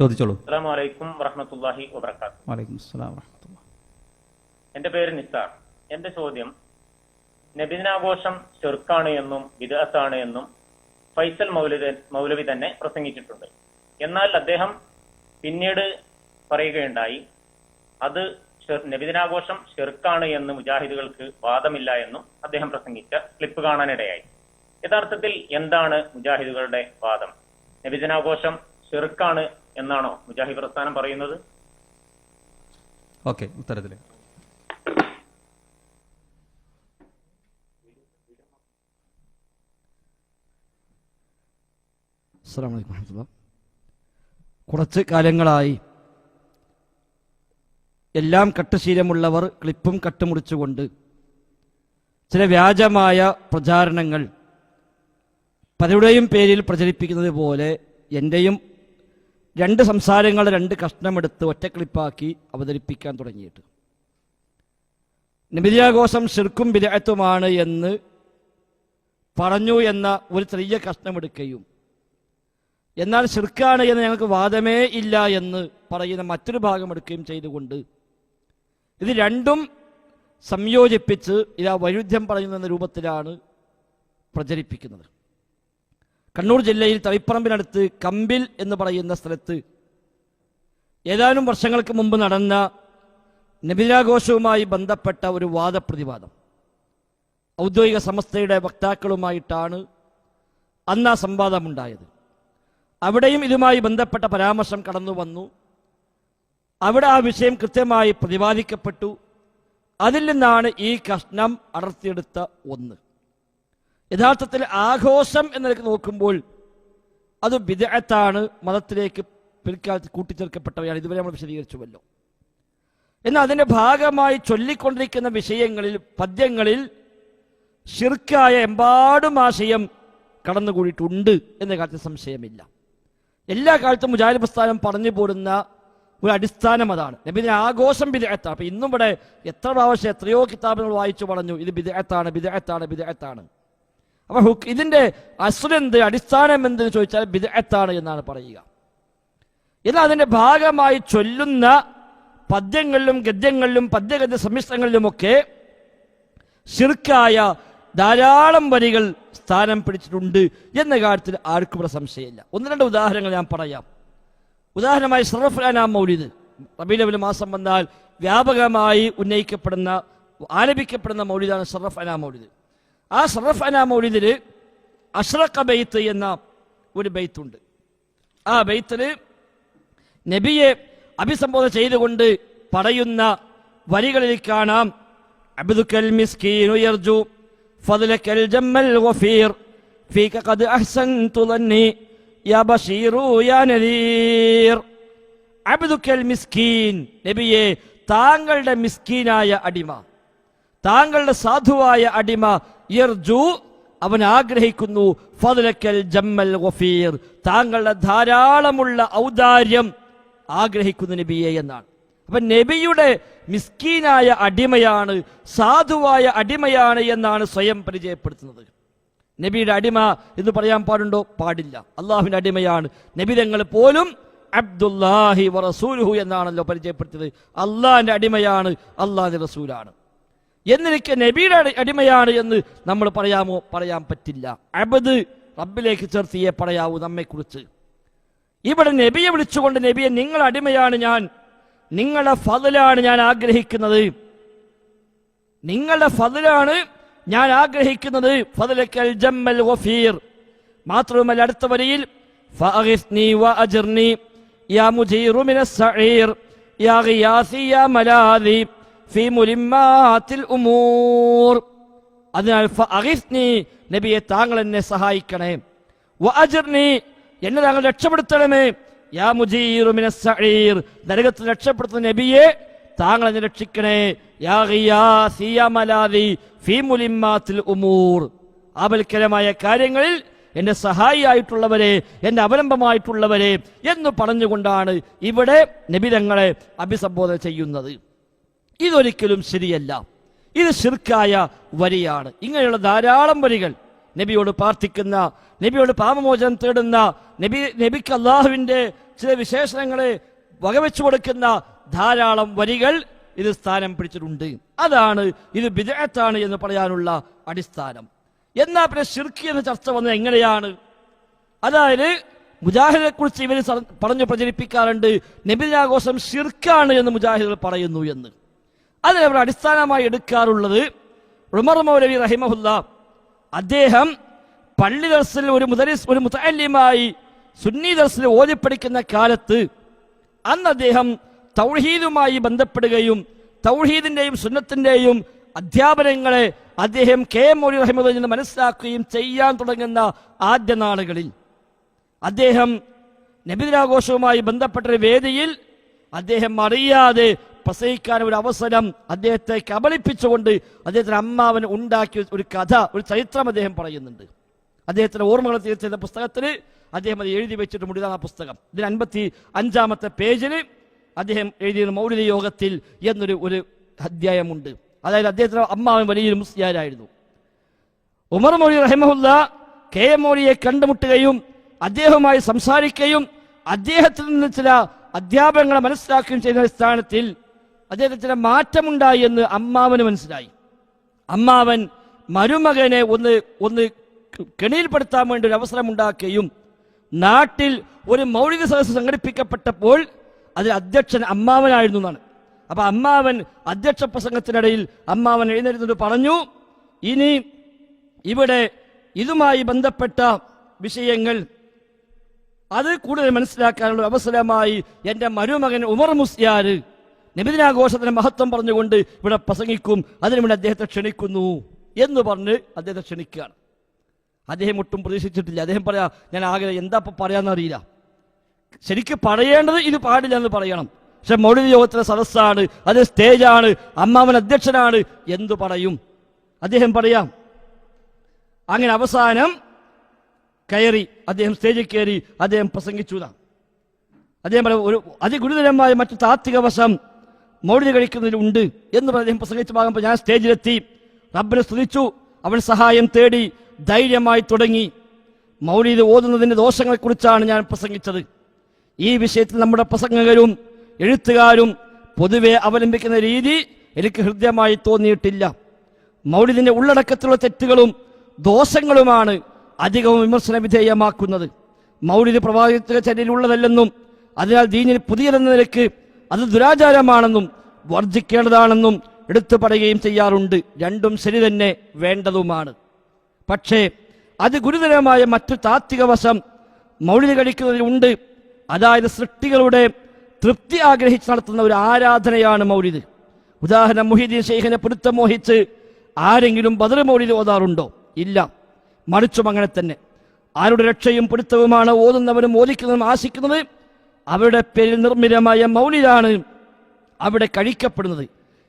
ചോദിച്ചോളൂ. അസ്സാം വലൈക്കും വറഹമത്തല്ലാഹി വബർക്കാത്തു വലൈക്കും അസ്സലാം വറഹ്മത്തുള്ളാഹി. എന്റെ പേര് നിസാർ. എന്റെ ചോദ്യം നബിദിനാഘോഷം ചെറുക്കാണ് എന്നും വിദഗത്താണ് എന്നും ഫൈസൽ മൗലവി മൗലവി തന്നെ പ്രസംഗിച്ചിട്ടുണ്ട്. എന്നാൽ അദ്ദേഹം പിന്നീട് പറയുകയുണ്ടായി അത് നബിദിനാഘോഷം ഷെർക്കാണ് എന്ന് മുജാഹിദുകൾക്ക് വാദമില്ല എന്നും അദ്ദേഹം പ്രസംഗിച്ച ക്ലിപ്പ് കാണാനിടയായി. യഥാർത്ഥത്തിൽ എന്താണ് മുജാഹിദുകളുടെ വാദം? നബിദിനാഘോഷം ഷെർക്കാണ് എന്നാണോ മുജാഹിദ് പ്രസ്ഥാനം പറയുന്നത്? ഓക്കെ ഉത്തരത്തിൽ. അസ്സാം വലൈക്കും വരഹമുല്ല കുറച്ച് കാലങ്ങളായി എല്ലാം കട്ടുശീലമുള്ളവർ ക്ലിപ്പും കട്ടുമുറിച്ചുകൊണ്ട് ചില വ്യാജമായ പ്രചാരണങ്ങൾ പലരുടെയും പേരിൽ പ്രചരിപ്പിക്കുന്നത് പോലെ എന്റെയും രണ്ട് സംസാരങ്ങൾ രണ്ട് കഷ്ണമെടുത്ത് ഒറ്റക്കളിപ്പാക്കി അവതരിപ്പിക്കാൻ തുടങ്ങിയിട്ട്. നബിദിനാഘോഷം ശിർക്കും വിദഗ്ധത്തുമാണ് എന്ന് പറഞ്ഞു എന്ന ഒരു ചെറിയ കഷ്ണമെടുക്കുകയും എന്നാൽ ശിർക്കാണ് എന്ന് ഞങ്ങൾക്ക് വാദമേ ഇല്ല എന്ന് പറയുന്ന മറ്റൊരു ഭാഗം എടുക്കുകയും ചെയ്തുകൊണ്ട് ഇത് രണ്ടും സംയോജിപ്പിച്ച് ഇതാ വൈരുദ്ധ്യം പറയുന്ന രൂപത്തിലാണ് പ്രചരിപ്പിക്കുന്നത്. കണ്ണൂർ ജില്ലയിൽ തളിപ്പറമ്പിനടുത്ത് കമ്പിൽ എന്ന് പറയുന്ന സ്ഥലത്ത് ഏതാനും വർഷങ്ങൾക്ക് മുമ്പ് നടന്ന നബിദിനാഘോഷവുമായി ബന്ധപ്പെട്ട ഒരു വാദപ്രതിവാദം. ഔദ്യോഗിക സംസ്ഥയുടെ വക്താക്കളുമായിട്ടാണ് അന്ന് ആ സംവാദമുണ്ടായത്. അവിടെയും ഇതുമായി ബന്ധപ്പെട്ട പരാമർശം കടന്നു വന്നു അവിടെ ആ വിഷയം കൃത്യമായി പ്രതിപാദിക്കപ്പെട്ടു. അതിൽ നിന്നാണ് ഈ കഷ്ണം അടർത്തിയെടുത്ത ഒന്ന്. യഥാർത്ഥത്തിൽ ആഘോഷം എന്നൊക്കെ നോക്കുമ്പോൾ അത് വിദഗ്ധത്താണ് മതത്തിലേക്ക് പിൽക്കാലത്ത് കൂട്ടിച്ചേർക്കപ്പെട്ടവയാണ്. ഇതുവരെ നമ്മൾ വിശദീകരിച്ചുവല്ലോ. എന്നാൽ അതിന്റെ ഭാഗമായി ചൊല്ലിക്കൊണ്ടിരിക്കുന്ന വിഷയങ്ങളിൽ പദ്യങ്ങളിൽ ശിർക്കായ എമ്പാടും ആശയം കടന്നുകൂടിയിട്ടുണ്ട് എന്ന കാര്യത്തിൽ സംശയമില്ല. എല്ലാ കാലത്തും മുജാഹിദ് പ്രസ്ഥാനം പറഞ്ഞു പോരുന്ന ഒരു അടിസ്ഥാനം അതാണ്. നബിദിന ആഘോഷം ബിദഅത്താണ്. അപ്പൊ ഇന്നും ഇവിടെ എത്ര പ്രാവശ്യം എത്രയോ കിതാബുകൾ വായിച്ചു പറഞ്ഞു ഇത് ബിദഅത്താണ് ബിദഅത്താണ് ബിദഅത്താണ്. അപ്പൊ ഹുക്ക് ഇതിന്റെ അസുരെന്ത് അടിസ്ഥാനം എന്ത് ചോദിച്ചാൽ ബിദഅത്താണ് എന്നാണ് പറയുക. എന്നാൽ അതിന്റെ ഭാഗമായി ചൊല്ലുന്ന പദ്യങ്ങളിലും ഗദ്യങ്ങളിലും പദ്യഗദ്യ സമ്മിശ്രങ്ങളിലുമൊക്കെ ശിർക്കായ ധാരാളം വരികൾ സ്ഥാനം പിടിച്ചിട്ടുണ്ട് എന്ന കാര്യത്തിൽ ആർക്കും ഇവിടെ സംശയമില്ല. ഒന്ന് രണ്ട് ഉദാഹരണങ്ങൾ ഞാൻ പറയാം. ഉദാഹരണമായി ഷറഫ് അനാ മൗലിദ്. റബീലബിൽ മാസം വന്നാൽ വ്യാപകമായി ഉന്നയിക്കപ്പെടുന്ന ആലപിക്കപ്പെടുന്ന മൗലിദാണ് ഷറഫ് അനാ മൗലിദ്. ആ സറഫ് അന മൗലിദിൽ അഷ്റഖ ബെയ്ത്ത് എന്ന ഒരു ബെയ്ത്തുണ്ട് ആ ബെയ്ത്തിൽ നബിയെ അഭിസംബോധന ചെയ്തുകൊണ്ട് പറയുന്ന വരികളിൽ കാണാം. അബ്ദുക്കൽ മിസ്കീൻ യർജു ഫദ്ലക്കൽ ജമ്മൽ വഫീർ ഫീക ഖദ് أحسنت ظني യാ ബശീറു യാ نذير അബ്ദുക്കൽ മിസ്കീൻ നബിയെ താങ്കളുടെ മിസ്കീനായ അടിമ. താങ്കളുടെ സാധുവായ അടിമ ഇർജു അവൻ ആഗ്രഹിക്കുന്നു ഫതുലക്കൽ ജമ്മൽ വഫീർ. താങ്കളുടെ ധാരാളമുള്ള ഔദാര്യം ആഗ്രഹിക്കുന്നു നബിയെ എന്നാണ്. അപ്പൊ നബിയുടെ മിസ്കീനായ അടിമയാണ് സാധുവായ അടിമയാണ് എന്നാണ് സ്വയം പരിചയപ്പെടുത്തുന്നത്. നബിയുടെ അടിമ എന്ന് പറയാൻ പാടുണ്ടോ? പാടില്ല. അള്ളാഹുവിന്റെ അടിമയാണ്. നബി തങ്ങൾ പോലും അബ്ദുല്ലാഹി വറസൂലുഹു എന്നാണല്ലോ പരിചയപ്പെടുത്തിയത്. അള്ളാഹിന്റെ അടിമയാണ് അള്ളാഹി റസൂലാണ്. എന്നിരിക്കെ നബിയുടെ അടിമയാണ് എന്ന് നമ്മൾ പറയാമോ? പറയാൻ പറ്റില്ല. അബദ് റബ്ബിലേക്ക് ചേർത്തിയേ പറയാവൂ നമ്മെക്കുറിച്ച്. ഇവിടെ നബിയെ വിളിച്ചുകൊണ്ട് നബിയെ നിങ്ങൾ അടിമയാണ് ഞാൻ. നിങ്ങളുടെ ഫതിലാണ് ഞാൻ ആഗ്രഹിക്കുന്നത്. നിങ്ങളുടെ ഫതിലാണ് ഞാൻ ആഗ്രഹിക്കുന്നത്. മാത്രവുമല്ല അടുത്ത വരിയിൽ ഫഅഗിസ്നി യാ യാ യാ ഫീ മുലിമ്മാത്തിൽ ഉമൂർ. അതിനാൽ നബിയെ താങ്കൾ എന്നെ സഹായിക്കണേ. വഅജിർനി എന്നെ താങ്കൾ രക്ഷപ്പെടുത്തണമേ. യാ മുജീറു മിന സഈർ. നരകത്തിൽ രക്ഷപ്പെടുത്തുന്ന നബിയെ താങ്കൾ എന്നെ രക്ഷിക്കണേ. യാ ഗിയാസി യാ മലാദി ഫീ മുലിമ്മാത്തിൽ ഉമൂർ. ആപൽക്കരമായ കാര്യങ്ങളിൽ എന്റെ സഹായിയായിട്ടുള്ളവരെ എന്റെ അവലംബമായിട്ടുള്ളവരെ എന്ന് പറഞ്ഞുകൊണ്ടാണ് ഇവിടെ നബിതങ്ങളെ അഭിസംബോധന ചെയ്യുന്നത്. ഇതൊരിക്കലും ശരിയല്ല. ഇത് ശിർക്കായ വരിയാണ്. ഇങ്ങനെയുള്ള ധാരാളം വരികൾ നബിയോട് പ്രാർത്ഥിക്കുന്ന നബിയോട് പാപമോചനം തേടുന്ന നബി നബിക്ക് അള്ളാഹുവിന്റെ ചില വിശേഷണങ്ങളെ വകവെച്ചു കൊടുക്കുന്ന ധാരാളം വരികൾ ഇത് സ്ഥാനം പിടിച്ചിട്ടുണ്ട്. അതാണ് ഇത് വിജയത്താണ് എന്ന് പറയാനുള്ള അടിസ്ഥാനം. എന്നാ പിന്നെ ഷിർക്ക് എന്ന ചർച്ച വന്നത് എങ്ങനെയാണ്? അതായത് മുജാഹിദിനെ കുറിച്ച് ഇവർ പറഞ്ഞു പ്രചരിപ്പിക്കാറുണ്ട് നബിദിനാഘോഷം ഷിർക്കാണ് എന്ന് മുജാഹിദുകൾ പറയുന്നു എന്ന്. അതിനെ അവർ അടിസ്ഥാനമായി എടുക്കാറുള്ളത് ഉമർ മൗലവി റഹിമഹുല്ല. അദ്ദേഹം പള്ളി ദർസിൽ ഒരു മുദരിസ് ഒരു മുത്തല്യമായി സുന്നി ദർസിൽ ഓതിപ്പടിക്കുന്ന കാലത്ത് അന്ന് അദ്ദേഹം തൗഹീദുമായി ബന്ധപ്പെടുകയും തൗഹീദിന്റെയും സുന്നത്തിന്റെയും അധ്യാപനങ്ങളെ അദ്ദേഹം കെ എം മൗലി റഹിമദിൽ നിന്ന് മനസ്സിലാക്കുകയും ചെയ്യാൻ തുടങ്ങുന്ന ആദ്യ നാളുകളിൽ. അദ്ദേഹം നബിദിനാഘോഷവുമായി ബന്ധപ്പെട്ട വേദിയിൽ അദ്ദേഹം അറിയാതെ പ്രസംഗിക്കാൻ ഒരു അവസരം അദ്ദേഹത്തെ കബളിപ്പിച്ചുകൊണ്ട് അദ്ദേഹത്തിന് അമ്മാവൻ ഉണ്ടാക്കിയ ഒരു കഥ ഒരു ചരിത്രം അദ്ദേഹം പറയുന്നുണ്ട്. അദ്ദേഹത്തിന്റെ ഓർമ്മകൾ ചെയ്ത പുസ്തകത്തിൽ അദ്ദേഹം അത് എഴുതി വെച്ചിട്ട് മുടിതാണ് ആ പുസ്തകം. ഇതിന് അൻപത്തി അഞ്ചാമത്തെ പേജിൽ അദ്ദേഹം എഴുതിയ മൗലിക യോഗത്തിൽ എന്നൊരു ഒരു അധ്യായമുണ്ട്. അതായത് അദ്ദേഹത്തിന്റെ അമ്മാവൻ വലിയൊരു മുസ്ലിയാരായിരുന്നു. ഉമർ മൗലി റഹിമഹുല്ല കെ എം മൗലിയെ കണ്ടുമുട്ടുകയും അദ്ദേഹവുമായി സംസാരിക്കുകയും അദ്ദേഹത്തിൽ നിന്ന് ചില അധ്യാപനങ്ങളെ മനസ്സിലാക്കുകയും ചെയ്യുന്ന അടിസ്ഥാനത്തിൽ അദ്ദേഹത്തിന് മാറ്റമുണ്ടായി എന്ന് അമ്മാവന് മനസ്സിലായി. അമ്മാവൻ മരുമകനെ ഒന്ന് ഒന്ന് കെണിയിൽപ്പെടുത്താൻ വേണ്ടി ഒരു അവസരം ഉണ്ടാക്കുകയും നാട്ടിൽ ഒരു മൗലിക സദസ്സ് സംഘടിപ്പിക്കപ്പെട്ടപ്പോൾ അതിൽ അധ്യക്ഷൻ അമ്മാവനായിരുന്നു എന്നാണ്. അപ്പൊ അമ്മാവൻ അധ്യക്ഷ പ്രസംഗത്തിനിടയിൽ അമ്മാവൻ എഴുന്നേരുന്നത് പറഞ്ഞു ഇനി ഇവിടെ ഇതുമായി ബന്ധപ്പെട്ട വിഷയങ്ങൾ അത് കൂടുതൽ മനസ്സിലാക്കാനുള്ള അവസരമായി എന്റെ മരുമകൻ ഉമർ മുസ്യാര് നബിദിനാഘോഷത്തിന്റെ മഹത്വം പറഞ്ഞുകൊണ്ട് ഇവിടെ പ്രസംഗിക്കും അതിനുവേണ്ടി അദ്ദേഹത്തെ ക്ഷണിക്കുന്നു എന്ന് പറഞ്ഞ് അദ്ദേഹത്തെ ക്ഷണിക്കുകയാണ്. അദ്ദേഹം ഒട്ടും പ്രതീക്ഷിച്ചിട്ടില്ല. അദ്ദേഹം പറയാ ഞാൻ ആഗ്രഹം എന്താ ഇപ്പൊ പറയാന്നറിയില്ല. ശരിക്കും പറയേണ്ടത് ഇത് പാടില്ല എന്ന് പറയണം. പക്ഷെ മൗലിക യോഗത്തിലെ സദസ്സാണ് അത് സ്റ്റേജാണ് അമ്മാവൻ അധ്യക്ഷനാണ് എന്തു പറയും? അദ്ദേഹം പറയാം അങ്ങനെ അവസാനം കയറി അദ്ദേഹം സ്റ്റേജിൽ കയറി അദ്ദേഹം പ്രസംഗിച്ചു. അദ്ദേഹം പറയാം ഒരു അതിഗുരുതരമായ മറ്റു താത്വിക വശം മൗലിക കഴിക്കുന്നതിലുണ്ട് എന്ന് പറഞ്ഞ് പ്രസംഗിച്ച ഭാഗം ഞാൻ സ്റ്റേജിലെത്തി. റബ്ബിനെ സ്തുതിച്ചു. അവൻ സഹായം തേടി ധൈര്യമായി തുടങ്ങി. മൗലീത് ഓതുന്നതിന്റെ ദോഷങ്ങളെക്കുറിച്ചാണ് ഞാൻ പ്രസംഗിച്ചത്. ഈ വിഷയത്തിൽ നമ്മുടെ പ്രസംഗകരും എഴുത്തുകാരും പൊതുവെ അവലംബിക്കുന്ന രീതി എനിക്ക് ഹൃദ്യമായി തോന്നിയിട്ടില്ല. മൗലിദിന്റെ ഉള്ളടക്കത്തിലുള്ള തെറ്റുകളും ദോഷങ്ങളുമാണ് അധികവും വിമർശന വിധേയമാക്കുന്നത്. മൗലിദ് പ്രവാചക ചര്യയിലുള്ളതല്ലെന്നും അതിനാൽ ദീനിൽ പുതിയതെന്ന നിലയ്ക്ക് അത് ദുരാചാരമാണെന്നും വർജിക്കേണ്ടതാണെന്നും എടുത്തു പറയുകയും ചെയ്യാറുണ്ട്. രണ്ടും ശരി തന്നെ വേണ്ടതുമാണ്. പക്ഷേ അത് ഗുരുതരമായ മറ്റു താത്വിക വശം മൗലിക കഴിക്കുന്നതിലുണ്ട് അതായത് സൃഷ്ടികളുടെ തൃപ്തി ആഗ്രഹിച്ച് നടത്തുന്ന ഒരു ആരാധനയാണ് മൗലിദ്. ഉദാഹരണം മുഹീദ്ദീൻ ഷെയ്ഖിനെ പൊരുത്തം മോഹിച്ച് ആരെങ്കിലും ബദർ മൗലിദ് ഓതാറുണ്ടോ? ഇല്ല. മറിച്ചും അങ്ങനെ തന്നെ. ആരുടെ രക്ഷയും പൊരുത്തവുമാണ് ഓതുന്നവനും ഓദിക്കുന്നതും ആശിക്കുന്നത് അവരുടെ പേരിൽ നിർമ്മിതമായ മൗലിലാണ് അവിടെ കഴിക്കപ്പെടുന്നത്.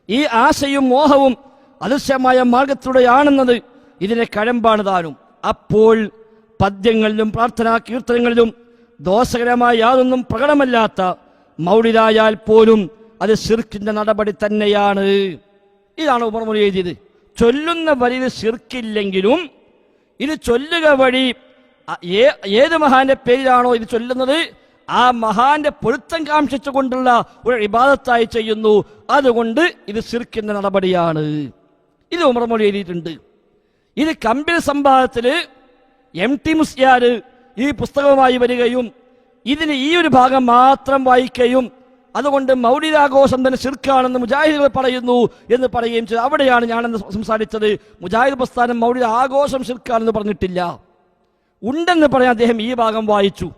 ഈ ആശയും മോഹവും അദൃശ്യമായ മാർഗത്തിലൂടെയാണെന്നത് ഇതിനെ കഴമ്പാണ് താനും. അപ്പോൾ പദ്യങ്ങളിലും പ്രാർത്ഥനാ കീർത്തനങ്ങളിലും ദോഷകരമായ യാതൊന്നും പ്രകടമല്ലാത്ത മൗലിതായാൽ പോലും അത് ശിർക്കിന്റെ നടപടി തന്നെയാണ്. ഇതാണ് ഉപർമുറി എഴുതിയത്. ചൊല്ലുന്ന വരിയിൽ ഷിർക്കില്ലെങ്കിലും ഇത് ചൊല്ലുക വഴി ഏത് മഹാന്റെ പേരിലാണോ ഇത് ചൊല്ലുന്നത്? ആ മഹാന്റെ പൊരുത്തം കാംക്ഷിച്ചുകൊണ്ടുള്ള ഒരു ഇബാദത്തായി ചെയ്യുന്നു. അതുകൊണ്ട് ഇത് സിർക്കിന്റെ നടപടിയാണ്. ഇത് ഉമർമൊഴി എഴുതിയിട്ടുണ്ട്. ഇത് കമ്പിൽ സംവാദത്തിൽ എം ടി മുസ്യാര് ഈ പുസ്തകവുമായി വരികയും ഇതിന് ഈ ഒരു ഭാഗം മാത്രം വായിക്കുകയും അതുകൊണ്ട് മൗലികാഘോഷം തന്നെ ശിർക്കാണെന്ന് മുജാഹിദുകൾ പറയുന്നു എന്ന് പറയുകയും ചെയ്തു. അവിടെയാണ് ഞാനെന്ന് സംസാരിച്ചത്. മുജാഹിദ് പ്രസ്ഥാനം മൗലിക ആഘോഷം ശിർക്കാണെന്ന് പറഞ്ഞിട്ടില്ല. ഉണ്ടെന്ന് പറയാൻ അദ്ദേഹം ഈ ഭാഗം വായിച്ചു.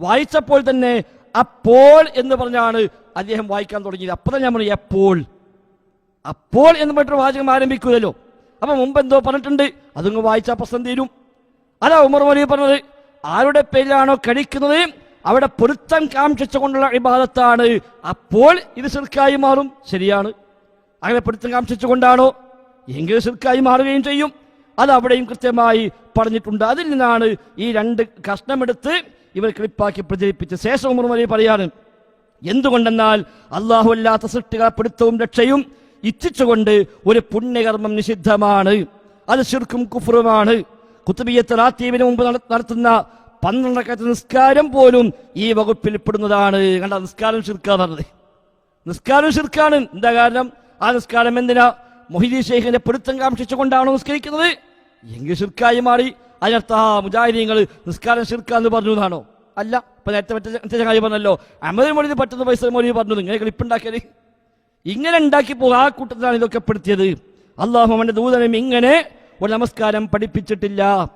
വായിച്ചപ്പോൾ തന്നെ അപ്പോൾ എന്ന് പറഞ്ഞാണ് അദ്ദേഹം വായിക്കാൻ തുടങ്ങിയത്. തന്നെ ഞാൻ പറഞ്ഞു എപ്പോൾ അപ്പോൾ എന്ന് പറഞ്ഞിട്ട് വാചകം ആരംഭിക്കൂലല്ലോ അപ്പൊ മുമ്പ് എന്തോ പറഞ്ഞിട്ടുണ്ട് അതങ്ങ് വായിച്ചാൽ പ്രശ്നം തീരും. അതാ ഉമർ വലിയ പറഞ്ഞത് ആരുടെ പേരിലാണോ കഴിക്കുന്നത് അവിടെ പൊരുത്തം കാംക്ഷിച്ചുകൊണ്ടുള്ള ഇബാദത്താണ്. അപ്പോൾ ഇത് ശിർക്കായി മാറും. ശരിയാണ്. അങ്ങനെ പൊരുത്തം കാംക്ഷിച്ചുകൊണ്ടാണോ? എങ്കിൽ ശിർക്കായി മാറുകയും ചെയ്യും. അത് അവിടെയും കൃത്യമായി പറഞ്ഞിട്ടുണ്ട്. അതിൽ നിന്നാണ് ഈ രണ്ട് കഷ്ണമെടുത്ത് ഇവർ ക്ലിപ്പാക്കി പ്രചരിപ്പിച്ച ശേഷം ഉമർ മലി പറയാണ് എന്തുകൊണ്ടെന്നാൽ അള്ളാഹു അല്ലാത്ത സൃഷ്ടികളെ പിടുത്തവും രക്ഷയും ഇച്ഛിച്ചുകൊണ്ട് ഒരു പുണ്യകർമ്മം നിഷിദ്ധമാണ്. അത് ശിർക്കും കുഫറുമാണ് കുത്തുബിയത്ത് റാത്തീവിന് മുമ്പ് നട- നടത്തുന്ന പന്ത്രണ്ടക്കത്തെ നിസ്കാരം പോലും ഈ വകുപ്പിൽ പെടുന്നതാണ്. കണ്ട നിസ്കാരം ഷിർക്കാന്ന് പറഞ്ഞത്. നിസ്കാരം ഷിർക്കാണ് എന്താ കാരണം? ആ നിസ്കാരം എന്തിനാ? മൊഹിദി ഷെയ്ഖിന്റെ പൊരുത്തം കാക്ഷിച്ചുകൊണ്ടാണോ നിസ്കരിക്കുന്നത്? എങ്കിൽ ഷിർക്കായി മാറി. അതിനർത്ഥ മുജാഹിദീങ്ങൾ നിസ്കാരം ശിർക്കാന്ന് പറഞ്ഞു എന്നാണോ? അല്ല ഇപ്പൊ നേരത്തെ മറ്റേ ചങ്ങായി പറഞ്ഞല്ലോ അമര മൊഴി പറ്റുന്ന പൈസ മൊഴി പറഞ്ഞു ഇങ്ങനെ ക്ലിപ്പുണ്ടാക്കിയത് ഇങ്ങനെ ഉണ്ടാക്കി പോകും ആ കൂട്ടത്തിലാണ് ഇതൊക്കെ പെടുത്തിയത്. അള്ളാഹു അവന്റെ ദൂതനും ഇങ്ങനെ ഒരു നമസ്കാരം പഠിപ്പിച്ചിട്ടില്ല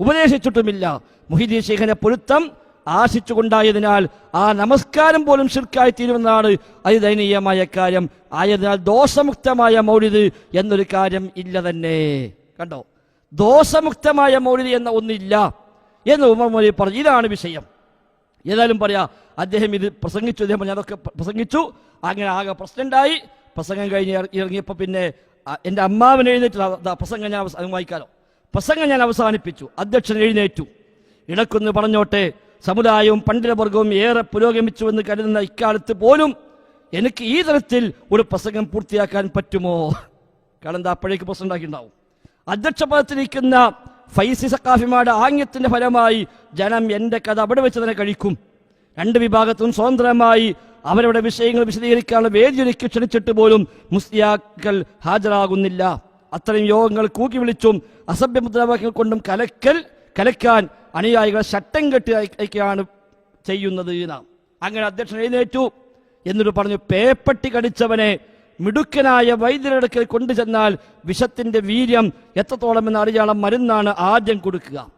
ഉപദേശിച്ചിട്ടുമില്ല. മുഹിദീൻ ശേഖനെ പൊരുത്തം ആശിച്ചുകൊണ്ടായതിനാൽ ആ നമസ്കാരം പോലും ഷിർക്കായി തീരുമെന്നാണ് അതിദയനീയമായ കാര്യം. ആയതിനാൽ ദോഷമുക്തമായ മൗലിദ് എന്നൊരു കാര്യം ഇല്ല തന്നെ. കണ്ടോ? ദോഷമുക്തമായ മൗലിദ് എന്ന ഒന്നില്ല എന്ന് ഉമർ മൗലി പറഞ്ഞു. ഇതാണ് വിഷയം. ഏതായാലും പറയാ അദ്ദേഹം ഇത് പ്രസംഗിച്ചു അദ്ദേഹം പറഞ്ഞു, അതൊക്കെ പ്രസംഗിച്ചു. അങ്ങനെ ആകെ പ്രശ്നമുണ്ടായി. പ്രസംഗം കഴിഞ്ഞ് ഇറങ്ങിയപ്പോൾ പിന്നെ എന്റെ അമ്മാവൻ എഴുന്നേറ്റ് പ്രസംഗം ഞാൻ വായിക്കാലോ. പ്രസംഗം ഞാൻ അവസാനിപ്പിച്ചു. അധ്യക്ഷൻ എഴുന്നേറ്റു. ഇടക്കൊന്ന് പറഞ്ഞോട്ടെ സമുദായവും പണ്ഡിതവർഗവും ഏറെ പുരോഗമിച്ചു എന്ന് കരുതുന്ന ഇക്കാലത്ത് പോലും എനിക്ക് ഈ തരത്തിൽ ഒരു പ്രസംഗം പൂർത്തിയാക്കാൻ പറ്റുമോ? കാരണം എന്താ അപ്പോഴേക്ക് പ്രശ്നം ആക്കിയിട്ടുണ്ടാവും അധ്യക്ഷ പദത്തിലിരിക്കുന്ന ഫൈസി സക്കാഫിമാരുടെ ആംഗ്യത്തിന്റെ ഫലമായി ജനം എന്റെ കഥ അവിടെ വെച്ച് തന്നെ കഴിക്കും. രണ്ട് വിഭാഗത്തും സ്വതന്ത്രമായി അവരുടെ വിഷയങ്ങൾ വിശദീകരിക്കാനുള്ള വേദിയൊരുക്കി ക്ഷണിച്ചിട്ട് പോലും മുസ്ലിയാക്കൾ ഹാജരാകുന്നില്ല. അത്രയും യോഗങ്ങൾ കൂക്കി വിളിച്ചും അസഭ്യ മുദ്രാവാക്യങ്ങൾ കൊണ്ടും കലക്കൽ കലക്കാൻ അനുയായികളെ ശട്ടം കെട്ടി അയക്കുകയാണ് ചെയ്യുന്നത് നാം. അങ്ങനെ അധ്യക്ഷൻ എഴുന്നേറ്റു. എന്നിട്ട് പറഞ്ഞു പേപ്പട്ടി കടിച്ചവനെ മിടുക്കനായ വൈദ്യരടുക്കൽ കൊണ്ടുചെന്നാൽ വിഷത്തിന്റെ വീര്യം എത്രത്തോളം എന്ന് അറിയാനുള്ള മരുന്നാണ് ആദ്യം കൊടുക്കുക.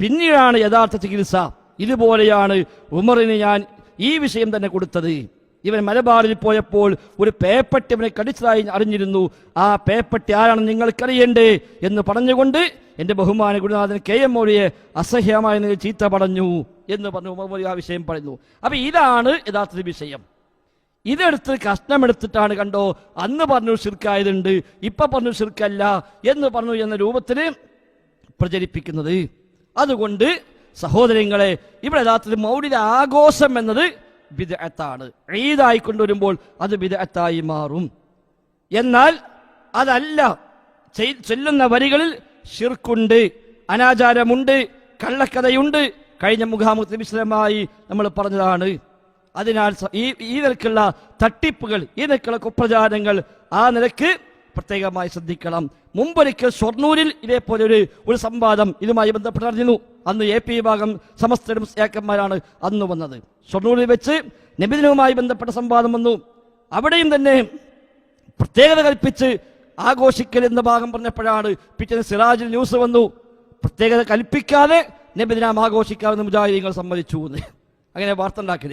പിന്നീടാണ് യഥാർത്ഥ ചികിത്സ. ഇതുപോലെയാണ് ഉമറിന് ഞാൻ ഈ വിഷയം തന്നെ കൊടുത്തത്. ഇവൻ മലബാറിൽ പോയപ്പോൾ ഒരു പേപ്പട്ടി അവനെ കടിച്ചതായി അറിഞ്ഞിരുന്നു. ആ പേപ്പട്ടി ആരാണെന്ന് നിങ്ങൾക്കറിയണ്ടേ എന്ന് പറഞ്ഞുകൊണ്ട് എന്റെ ബഹുമാന ഗുരുനാഥൻ കെ എം മൗലിയെ അസഹ്യമായി ചീത്ത പറഞ്ഞു എന്ന് പറഞ്ഞു ഉമർ ആ വിഷയം പറയുന്നു. അപ്പൊ ഇതാണ് യഥാർത്ഥ വിഷയം. ഇതെടുത്ത് കഷ്ണമെടുത്തിട്ടാണ് കണ്ടോ അന്ന് പറഞ്ഞു ശിർക്കായതുണ്ട് ഇപ്പൊ പറഞ്ഞു ശിർക്കല്ല എന്ന് പറഞ്ഞു എന്ന രൂപത്തിൽ പ്രചരിപ്പിക്കുന്നത്. അതുകൊണ്ട് സഹോദരങ്ങളെ ഇവിടെ യഥാർത്ഥത്തിൽ മൗലിക ആഘോഷം എന്നത് വിദഗ്ധാണ് ഈദായി കൊണ്ടുവരുമ്പോൾ അത് വിദഗ്ധായി മാറും. എന്നാൽ അതല്ല ചെല്ലുന്ന വരികളിൽ ഷിർക്കുണ്ട് അനാചാരമുണ്ട് കള്ളക്കഥയുണ്ട്. കഴിഞ്ഞ മുഖാമുഖത്ത് വിശദമായി നമ്മൾ പറഞ്ഞതാണ്. അതിനാൽ ഈ ഈ നിലക്കുള്ള തട്ടിപ്പുകൾ ഈ നിലക്കുള്ള കുപ്രചാരങ്ങൾ ആ നിലയ്ക്ക് പ്രത്യേകമായി ശ്രദ്ധിക്കണം. മുമ്പൊരിക്കൽ ഷൊർണൂരിൽ ഇതേപോലെ ഒരു ഒരു സംവാദം ഇതുമായി ബന്ധപ്പെട്ട് നടന്നിരുന്നു അന്ന് എ പി വിഭാഗം സമസ്ത ഏക്കന്മാരാണ് അന്ന് വന്നത്. ഷൊർണൂരിൽ വെച്ച് നബിദിനവുമായി ബന്ധപ്പെട്ട സംവാദം വന്നു. അവിടെയും തന്നെ പ്രത്യേകത കൽപ്പിച്ച് ആഘോഷിക്കൽ എന്ന ഭാഗം പറഞ്ഞപ്പോഴാണ് പിറ്റേന്ന് സിറാജിൽ ന്യൂസ് വന്നു. പ്രത്യേകത കൽപ്പിക്കാതെ നബിദിനാം ആഘോഷിക്കാമെന്ന് മുജാഹിദീങ്ങൾ സമ്മതിച്ചു അങ്ങനെ വാർത്ത ഉണ്ടാക്കൽ.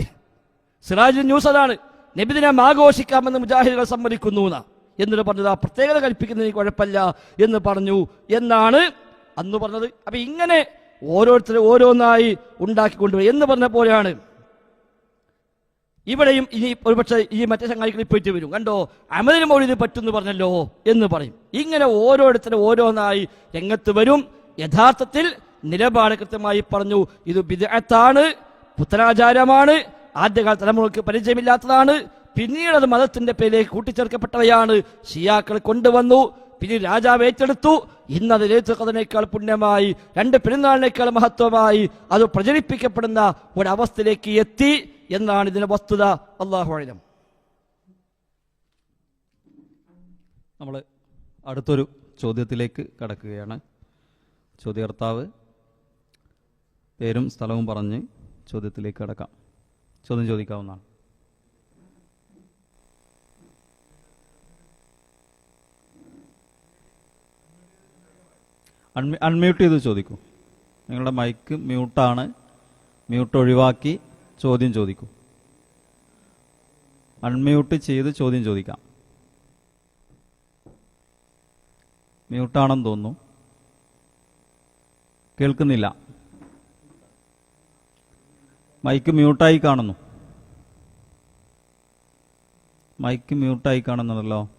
സിറാജിൽ ന്യൂസ് അതാണ്. നബിദിനം ആഘോഷിക്കാമെന്ന് മുജാഹിദുകൾ സമ്മതിക്കുന്നു എന്നാ. എന്നിട്ട് പറഞ്ഞത് ആ പ്രത്യേകത കൽപ്പിക്കുന്നതിന് കുഴപ്പമില്ല എന്ന് പറഞ്ഞു എന്നാണ് അന്ന് പറഞ്ഞത്. അപ്പൊ ഇങ്ങനെ ഓരോരുത്തരും ഓരോന്നായി ഉണ്ടാക്കിക്കൊണ്ടുവരും എന്ന് പറഞ്ഞ പോലെയാണ്. ഇവിടെയും ഇനി ഒരുപക്ഷെ ഈ മറ്റേ ചങ്ങായികളിൽ പോയിട്ട് വരും. കണ്ടോ? അമലിന് മൗലിന് പറ്റുമെന്ന് പറഞ്ഞല്ലോ എന്ന് പറയും. ഇങ്ങനെ ഓരോരുത്തരും ഓരോന്നായി രംഗത്ത് വരും. യഥാർത്ഥത്തിൽ നിലപാട് കൃത്യമായി പറഞ്ഞു ഇത് വിദഗ്ധാണ് പുത്തനാചാരമാണ് ആദ്യകാല തലമുറയ്ക്ക് പരിചയമില്ലാത്തതാണ്. പിന്നീട് അത് മതത്തിന്റെ പേരിലേക്ക് കൂട്ടിച്ചേർക്കപ്പെട്ടവയാണ് ഷിയാക്കൾ കൊണ്ടുവന്നു. പിന്നീട് രാജാവ് ഏറ്റെടുത്തു. ഇന്ന് അത് ലേത്തുകഥനേക്കാൾ പുണ്യമായി രണ്ട് പെരുന്നാളിനേക്കാൾ മഹത്വമായി അത് പ്രചരിപ്പിക്കപ്പെടുന്ന ഒരവസ്ഥയിലേക്ക് എത്തി എന്നാണ് ഇതിന്റെ വസ്തുത. അള്ളാഹുഴം നമ്മൾ അടുത്തൊരു ചോദ്യത്തിലേക്ക് കടക്കുകയാണ്. ചോദ്യകർത്താവ് പേരും സ്ഥലവും പറഞ്ഞ് ചോദ്യത്തിലേക്ക് കടക്കാം. ചോദ്യം ചോദിക്കാവുന്നതാണ്. അൺമ്യൂ അൺമ്യൂട്ട് ചെയ്ത് ചോദിക്കൂ. നിങ്ങളുടെ മൈക്ക് മ്യൂട്ടാണ് മ്യൂട്ട് ഒഴിവാക്കി ചോദ്യം ചോദിക്കൂ. അൺമ്യൂട്ട് ചെയ്ത് ചോദ്യം ചോദിക്കാം. മ്യൂട്ടാണെന്ന് തോന്നുന്നു. കേൾക്കുന്നില്ല. മൈക്ക് മ്യൂട്ടായി കാണുന്നു. മൈക്ക് മ്യൂട്ടായി കാണുന്നുണ്ടല്ലോ.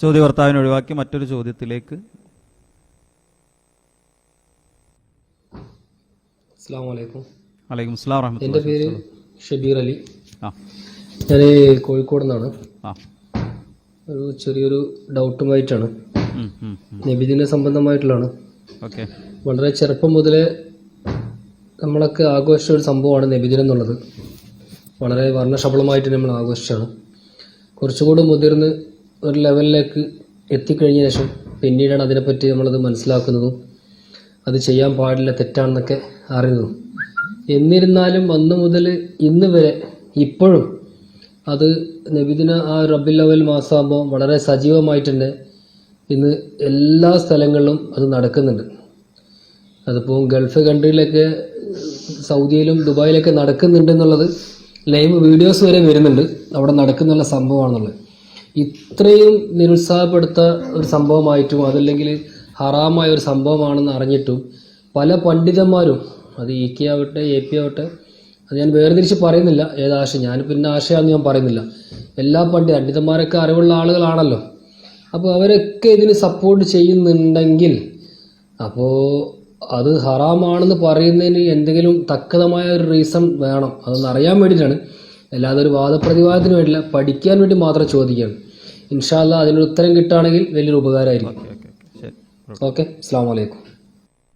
ചോദ്യകർത്താവിനെ ഒഴിവാക്കി മറ്റൊരു ചോദ്യത്തിലേക്ക്. അലൈക്കും. എന്റെ പേര് ഷബീർ അലി. ഞാൻ കോഴിക്കോട് നിന്നാണ്. ഒരു ചെറിയൊരു ഡൗട്ടുമായിട്ടാണ്. നബിദിനെ സംബന്ധമായിട്ടുള്ളതാണ്. ഓക്കെ. വളരെ ചെറുപ്പം മുതലേ നമ്മളൊക്കെ ആഘോഷിച്ച ഒരു സംഭവമാണ് നബിദിനം എന്നുള്ളത്. വളരെ വർണശബളമായിട്ട് നമ്മൾ ആഘോഷിച്ചാണ് കുറച്ചുകൂടി മുതിർന്ന് ഒരു ലെവലിലേക്ക് എത്തിക്കഴിഞ്ഞ ശേഷം പിന്നീടാണ് അതിനെപ്പറ്റി നമ്മളത് മനസ്സിലാക്കുന്നതും. അത് ചെയ്യാൻ പാടില്ല തെറ്റാണെന്നൊക്കെ അറിയുന്നതും. എന്നിരുന്നാലും അന്ന് മുതൽ ഇന്ന് വരെ ഇപ്പോഴും അത് നബിദിന ആ റബ്ബിൽ ലവൽ മാസമാകുമ്പോൾ വളരെ സജീവമായിട്ട് തന്നെ ഇന്ന് എല്ലാ സ്ഥലങ്ങളിലും അത് നടക്കുന്നുണ്ട്. അതിപ്പോൾ ഗൾഫ് കൺട്രിയിലൊക്കെ സൗദിയിലും ദുബായിലൊക്കെ നടക്കുന്നുണ്ട് എന്നുള്ളത് ലൈവ് വീഡിയോസ് വരെ വരുന്നുണ്ട്. അവിടെ നടക്കുന്നുള്ള സംഭവമാണെന്നുള്ളത്. ഇത്രയും നിരുത്സാഹപ്പെടുത്ത ഒരു സംഭവമായിട്ടും അതല്ലെങ്കിൽ ഹറാമായ ഒരു സംഭവമാണെന്ന് അറിഞ്ഞിട്ടും പല പണ്ഡിതന്മാരും അത് ഇ കെ ആവട്ടെ എ പി ആവട്ടെ അത് ഞാൻ വേർതിരിച്ച് പറയുന്നില്ല. ഏത് ആശയം? ഞാൻ പിന്നെ ആശയമാണെന്ന് ഞാൻ പറയുന്നില്ല. എല്ലാ പണ്ഡിത പണ്ഡിതന്മാരൊക്കെ അറിവുള്ള ആളുകളാണല്ലോ. അപ്പോൾ അവരൊക്കെ ഇതിന് സപ്പോർട്ട് ചെയ്യുന്നുണ്ടെങ്കിൽ അപ്പോൾ അത് ഹറാമാണെന്ന് പറയുന്നതിന് എന്തെങ്കിലും തക്കതമായ ഒരു റീസൺ വേണം. അതൊന്ന് അറിയാൻ വേണ്ടിയിട്ടാണ്. അല്ലാതെ ഒരു വാദപ്രതിവാദത്തിന് വേണ്ടിയില്ല. പഠിക്കാൻ വേണ്ടി മാത്രം ചോദിക്കുകയാണ്. ഇൻഷാല്ല അതിനൊരു ഉത്തരം കിട്ടുകയാണെങ്കിൽ വലിയൊരു ഉപകാരമായിരിക്കും. ഓക്കെ അസ്സാം വലൈക്കും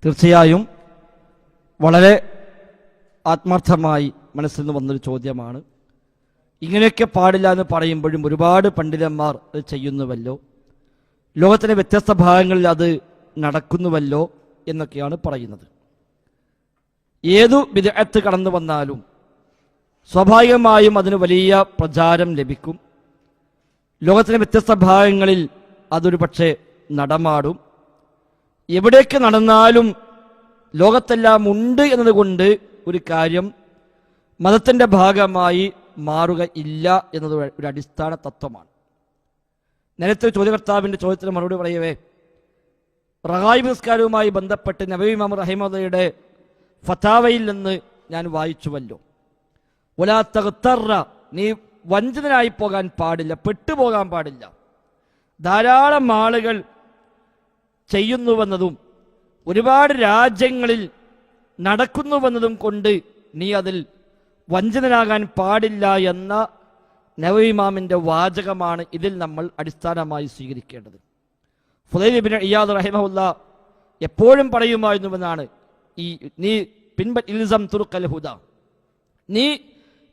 തീർച്ചയായും വളരെ ആത്മാർത്ഥമായി മനസ്സിൽ നിന്ന് വന്നൊരു ചോദ്യമാണ്. ഇങ്ങനെയൊക്കെ പാടില്ല എന്ന് പറയുമ്പോഴും ഒരുപാട് പണ്ഡിതന്മാർ അത് ചെയ്യുന്നുവല്ലോ. ലോകത്തിലെ വ്യത്യസ്ത ഭാഗങ്ങളിൽ അത് നടക്കുന്നുവല്ലോ എന്നൊക്കെയാണ് പറയുന്നത്. ഏതു വിദഗ്ധത്ത് കടന്നു വന്നാലും സ്വാഭാവികമായും അതിന് വലിയ പ്രചാരം ലഭിക്കും. ലോകത്തിലെ വ്യത്യസ്ത ഭാഗങ്ങളിൽ അതൊരു പക്ഷേ നടമാടും. എവിടേക്ക് നടന്നാലും ലോകത്തെല്ലാം ഉണ്ട് എന്നതുകൊണ്ട് ഒരു കാര്യം മതത്തിന്റെ ഭാഗമായി മാറുക ഇല്ല എന്നത് ഒരു അടിസ്ഥാന തത്വമാണ്. നേരത്തെ ചോദ്യകർത്താവിന്റെ ചോദ്യത്തിന് മറുപടി പറയവേ റഹായി പുരസ്കാരവുമായി ബന്ധപ്പെട്ട് നബീ ഇമാം റഹിമദയുടെ ഫതാവയിൽ നിന്ന് ഞാൻ വായിച്ചുവല്ലോ. ഒലാ തകത്തറ നീ വഞ്ചിതനായി പോകാൻ പാടില്ല പെട്ടുപോകാൻ പാടില്ല. ധാരാളം ആളുകൾ ചെയ്യുന്നുവെന്നതും ഒരുപാട് രാജ്യങ്ങളിൽ നടക്കുന്നുവെന്നതും കൊണ്ട് നീ അതിൽ വഞ്ചനരാകാൻ പാടില്ല എന്ന നവീമാമിന്റെ വാചകമാണ് ഇതിൽ നമ്മൾ അടിസ്ഥാനമായി സ്വീകരിക്കേണ്ടത്. ഫുദൈബിൻ ഇയാദ് റഹിമഹുല്ല എപ്പോഴും പറയുമായിരുന്നുവെന്നാണ് ഈ നീ പിൻപ ഇൽസം തുറുക്കൽ ഹുദ. നീ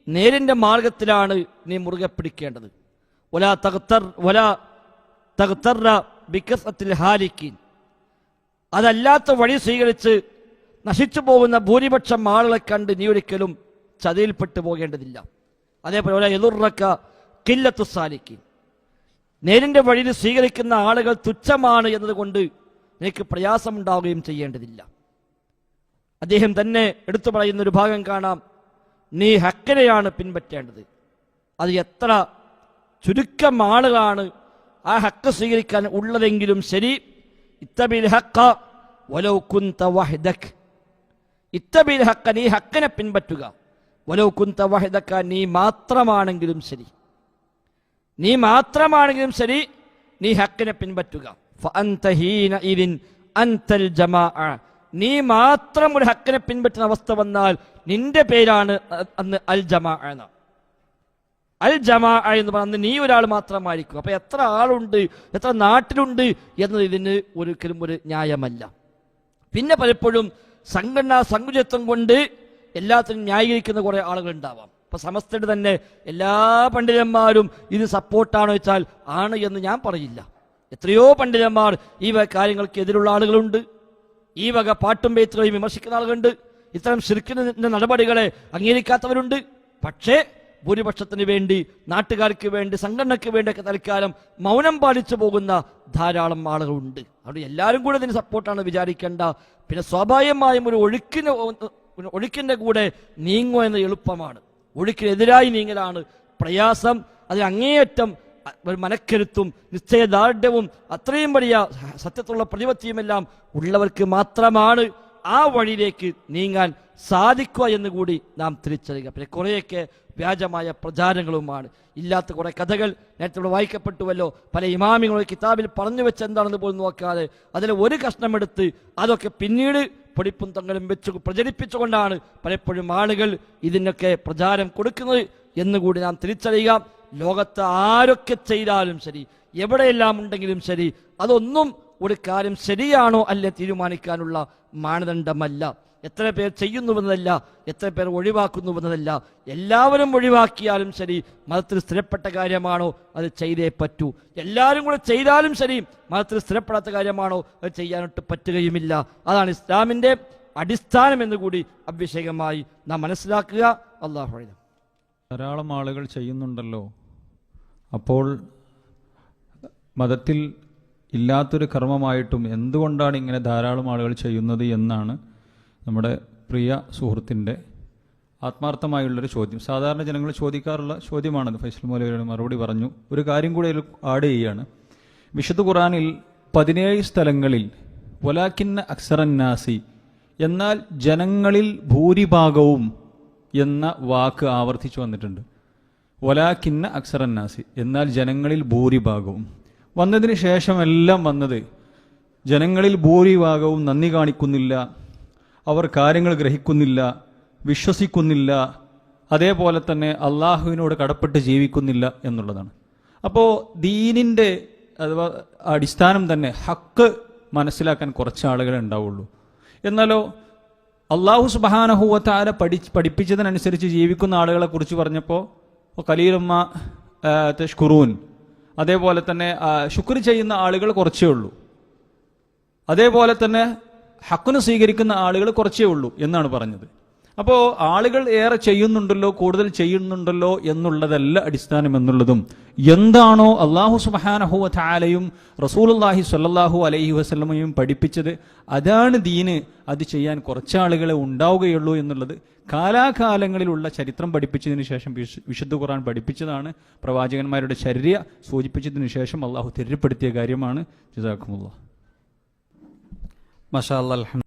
നേരിന്റെ മാർഗത്തിലാണ് നീ മുറുകെ പിടിക്കേണ്ടത്. ഒലാ തഖത്തർ ഒലാ തഖത്തറ ബിക്കസത്തിൽ ഹാലിക്കീൻ. അതല്ലാത്ത വഴി സ്വീകരിച്ച് നശിച്ചു പോകുന്ന ഭൂരിപക്ഷം ആളുകളെ കണ്ട് നീ ഒരിക്കലും ചതിയിൽപ്പെട്ടു പോകേണ്ടതില്ല. അതേപോലെ എതിർക്ക കില്ലത്തു സാലിക്ക് നേരിന്റെ വഴിയിൽ സ്വീകരിക്കുന്ന ആളുകൾ തുച്ഛമാണ് എന്നതുകൊണ്ട് നിനക്ക് പ്രയാസമുണ്ടാവുകയും ചെയ്യേണ്ടതില്ല. അദ്ദേഹം തന്നെ എടുത്തു പറയുന്ന ഒരു ഭാഗം കാണാം. നീ ഹക്കനെയാണ് പിൻപറ്റേണ്ടത്. അത് എത്ര ചുരുക്കം ആളുകളാണ് ആ ഹക്ക് സ്വീകരിക്കാൻ ഉള്ളതെങ്കിലും ശരി. ഇത്തബിൽ ഹക്ക വലൗ കുന്ത വഹ്ദക്. ഇത്തബിൽ ഹക്ക നീ ഹക്കനെ പിൻപറ്റുക. വലൗ കുന്ത വഹ്ദക്ക നീ മാത്രമാണെങ്കിലും ശരി. നീ മാത്രമാണെങ്കിലും ശരി നീ ഹക്കിനെ പിൻപറ്റുക. നീ മാത്രം ഒരു ഹക്കിനെ പിൻപറ്റുന്ന അവസ്ഥ വന്നാൽ നിന്റെ പേരാണ് അന്ന് അൽ ജമാ എന്ന. അൽ ജമാ എന്ന് പറഞ്ഞ നീ ഒരാൾ മാത്രമായിരിക്കും. അപ്പൊ എത്ര ആളുണ്ട് എത്ര നാട്ടിലുണ്ട് എന്നത് ഇതിന് ഒരിക്കലും ഒരു ന്യായമല്ല. പിന്നെ പലപ്പോഴും സംഘടനാ സങ്കുചിത്വം കൊണ്ട് എല്ലാത്തിനും ന്യായീകരിക്കുന്ന കുറെ ആളുകൾ ഉണ്ടാവാം അപ്പൊ സമസ്തയുടെ തന്നെ എല്ലാ പണ്ഡിതന്മാരും ഇത് സപ്പോർട്ടാണോ വെച്ചാൽ ആണ് എന്ന് ഞാൻ പറയില്ല. എത്രയോ പണ്ഡിതന്മാർ ഈ വക കാര്യങ്ങൾക്ക് എതിരുള്ള ആളുകളുണ്ട്. ഈ വക പാട്ടും പേത്തുകളെയും വിമർശിക്കുന്ന ആളുകളുണ്ട്. ഇത്തരം ശിർക്കിന്റെ നടപടികളെ അംഗീകരിക്കാത്തവരുണ്ട്. പക്ഷേ ഭൂരിപക്ഷത്തിന് വേണ്ടി നാട്ടുകാർക്ക് വേണ്ടി സംഘടനയ്ക്ക് വേണ്ടിയൊക്കെ തൽക്കാലം മൗനം പാലിച്ചു പോകുന്ന ധാരാളം ആളുകളുണ്ട്. അവിടെ എല്ലാവരും കൂടെ ഇതിന് സപ്പോർട്ടാണ് വിചാരിക്കേണ്ട. പിന്നെ സ്വാഭാവികമായും ഒരു ഒഴുക്കിന് ഒഴുക്കിന്റെ കൂടെ നീങ്ങുക എന്നത് എളുപ്പമാണ്. ഒഴുക്കിനെതിരായി നീങ്ങലാണ് പ്രയാസം അതിൽ അങ്ങേയറ്റം ഒരു മനക്കരുത്തും നിശ്ചയദാർഢ്യവും അത്രയും വലിയ സത്യത്തുള്ള പ്രതിപത്തിയുമെല്ലാം ഉള്ളവർക്ക് മാത്രമാണ് ആ വഴിയിലേക്ക് നീങ്ങാൻ സാധിക്കുക എന്ന് കൂടി നാം തിരിച്ചറിയുക. പിന്നെ കുറേയൊക്കെ വ്യാജമായ പ്രചാരങ്ങളുമാണ്. ഇല്ലാത്ത കുറെ കഥകൾ നേരത്തെ ഇവിടെ വായിക്കപ്പെട്ടുവല്ലോ. പല ഇമാമികളും കിതാബിൽ പറഞ്ഞു വെച്ച് എന്താണെന്ന് പോലും നോക്കാതെ അതിൽ ഒരു കഷ്ണമെടുത്ത് അതൊക്കെ പിന്നീട് പൊടിപ്പും തങ്ങളും വെച്ച് പ്രചരിപ്പിച്ചുകൊണ്ടാണ് പലപ്പോഴും ആളുകൾ ഇതിനൊക്കെ പ്രചാരം കൊടുക്കുന്നത് എന്നുകൂടി നാം തിരിച്ചറിയുക. ലോകത്ത് ആരൊക്കെ ചെയ്താലും ശരി എവിടെയെല്ലാം ഉണ്ടെങ്കിലും ശരി അതൊന്നും ഒരു കാര്യം ശരിയാണോ അല്ലേ തീരുമാനിക്കാനുള്ള മാനദണ്ഡമല്ല. എത്ര പേർ ചെയ്യുന്നുവെന്നതല്ല എത്ര പേർ ഒഴിവാക്കുന്നുവെന്നതല്ല എല്ലാവരും ഒഴിവാക്കിയാലും ശരി മതത്തിൽ സ്ഥിരപ്പെട്ട കാര്യമാണോ അത് ചെയ്തേ പറ്റൂ. എല്ലാവരും കൂടെ ചെയ്താലും ശരി മതത്തിൽ സ്ഥിരപ്പെടാത്ത കാര്യമാണോ അത് ചെയ്യാനൊട്ട് പറ്റുകയുമില്ല. അതാണ് ഇസ്ലാമിന്റെ അടിസ്ഥാനം എന്നുകൂടി അഭിഷേകമായി നാം മനസ്സിലാക്കുക. അള്ളാഹു. ധാരാളം ആളുകൾ ചെയ്യുന്നുണ്ടല്ലോ. അപ്പോൾ മതത്തിൽ ഇല്ലാത്തൊരു കർമ്മമായിട്ടും എന്തുകൊണ്ടാണ് ഇങ്ങനെ ധാരാളം ആളുകൾ ചെയ്യുന്നത് എന്നാണ് നമ്മുടെ പ്രിയ സുഹൃത്തിന്റെ ആത്മാർത്ഥമായുള്ളൊരു ചോദ്യം. സാധാരണ ജനങ്ങൾ ചോദിക്കാറുള്ള ചോദ്യമാണത്. ഫൈസൽ മൗലവിയുടെ മറുപടി പറഞ്ഞു. ഒരു കാര്യം കൂടെ അതിൽ ആഡ് ചെയ്യുകയാണ്. വിശുദ്ധ ഖുറാനിൽ പതിനേഴ് സ്ഥലങ്ങളിൽ വലാക്കിന്ന അക്സറന്നാസി എന്നാൽ ജനങ്ങളിൽ ഭൂരിഭാഗവും എന്ന വാക്ക് ആവർത്തിച്ചു വന്നിട്ടുണ്ട്. വലാക്കിന്ന അക്സറന്നാസി എന്നാൽ ജനങ്ങളിൽ ഭൂരിഭാഗവും. വന്നതിന് ശേഷമെല്ലാം വന്നത് ജനങ്ങളിൽ ഭൂരിഭാഗവും നന്ദി കാണിക്കുന്നില്ല അവർ കാര്യങ്ങൾ ഗ്രഹിക്കുന്നില്ല വിശ്വസിക്കുന്നില്ല അതേപോലെ തന്നെ അള്ളാഹുവിനോട് കടപ്പെട്ട് ജീവിക്കുന്നില്ല എന്നുള്ളതാണ്. അപ്പോൾ ദീനിന്റെ അഥവാ അടിസ്ഥാനം തന്നെ ഹക്ക് മനസ്സിലാക്കാൻ കുറച്ച് ആളുകളെ ഉണ്ടാവുള്ളൂ. എന്നാലോ അള്ളാഹു സുബാനഹുവത്താല പഠി പഠിപ്പിച്ചതിനനുസരിച്ച് ജീവിക്കുന്ന ആളുകളെ കുറിച്ച് പറഞ്ഞപ്പോൾ കലീലമ്മ തഷ്കുറൂൻ. അതേപോലെ തന്നെ ശുക്ർ ചെയ്യുന്ന ആളുകൾ കുറച്ചേ ഉള്ളൂ. അതേപോലെ തന്നെ ഹക്കിന് സ്വീകരിക്കുന്ന ആളുകൾ കുറച്ചേ ഉള്ളൂ എന്നാണ് പറഞ്ഞത്. അപ്പോൾ ആളുകൾ ഏറെ ചെയ്യുന്നുണ്ടല്ലോ കൂടുതൽ ചെയ്യുന്നുണ്ടല്ലോ എന്നുള്ളതല്ല അടിസ്ഥാനം എന്നുള്ളതും. എന്താണോ അള്ളാഹു സുബാനഹുവ താലയും റസൂലുല്ലാഹി സ്വല്ലല്ലാഹു അലൈഹി വസ്ലമയും പഠിപ്പിച്ചത് അതാണ് ദീന്. അത് ചെയ്യാൻ കുറച്ചാളുകളെ ഉണ്ടാവുകയുള്ളൂ എന്നുള്ളത് കാലാകാലങ്ങളിലുള്ള ചരിത്രം പഠിപ്പിച്ചതിന് ശേഷം വിശുദ്ധ ഖുറാൻ പഠിപ്പിച്ചതാണ്. പ്രവാചകന്മാരുടെ ചര്യ സൂചിപ്പിച്ചതിന് ശേഷം അള്ളാഹു തെര്യപ്പെടുത്തിയ കാര്യമാണ്. ما شاء الله الحمد